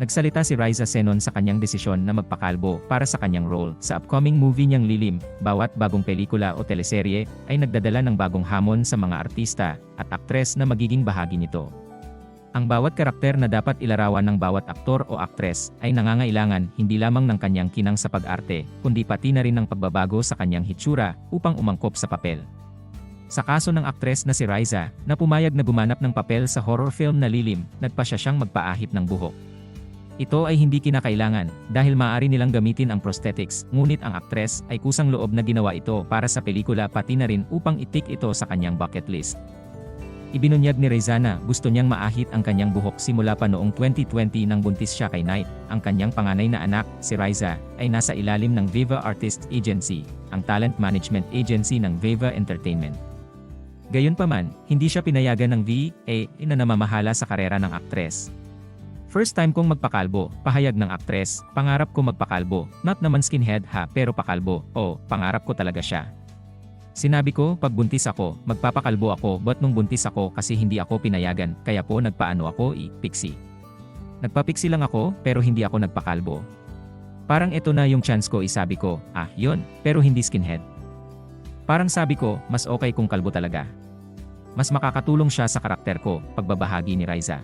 Nagsalita si Riza Senon sa kanyang desisyon na magpakalbo para sa kanyang role sa upcoming movie niyang Lilim. Bawat bagong pelikula o teleserye ay nagdadala ng bagong hamon sa mga artista at aktres na magiging bahagi nito. Ang bawat karakter na dapat ilarawan ng bawat aktor o aktres ay nangangailangan hindi lamang ng kanyang kinang sa pag-arte, kundi pati na rin ng pagbabago sa kanyang hitsura upang umangkop sa papel. Sa kaso ng aktres na si Riza, na pumayag na gumanap ng papel sa horror film na Lilim, nagpa siya siyang magpaahit ng buhok. Ito ay hindi kinakailangan dahil maaari nilang gamitin ang prosthetics, ngunit ang aktres ay kusang loob na ginawa ito para sa pelikula pati na rin upang itik ito sa kanyang bucket list. Ibinunyag ni Rezana gusto niyang maahit ang kanyang buhok simula pa noong 2020 nang buntis siya kay Knight. Ang kanyang panganay na anak, si Riza, ay nasa ilalim ng Viva Artists Agency, ang talent management agency ng Viva Entertainment. Gayunpaman, hindi siya pinayagan ng VA na namamahala sa karera ng aktres. First time kong magpakalbo, pahayag ng aktres, pangarap ko magpakalbo, not naman skinhead ha pero pakalbo, o pangarap ko talaga siya. Sinabi ko, pag buntis ako, magpapakalbo ako but nung buntis ako kasi hindi ako pinayagan, kaya po nagpaano ako i-pixie. Nagpapiksi lang ako, pero hindi ako nagpakalbo. Parang ito na yung chance ko isabi ko, ah yun, pero hindi skinhead. Parang sabi ko, mas okay kung kalbo talaga. Mas makakatulong siya sa karakter ko, pagbabahagi ni Riza.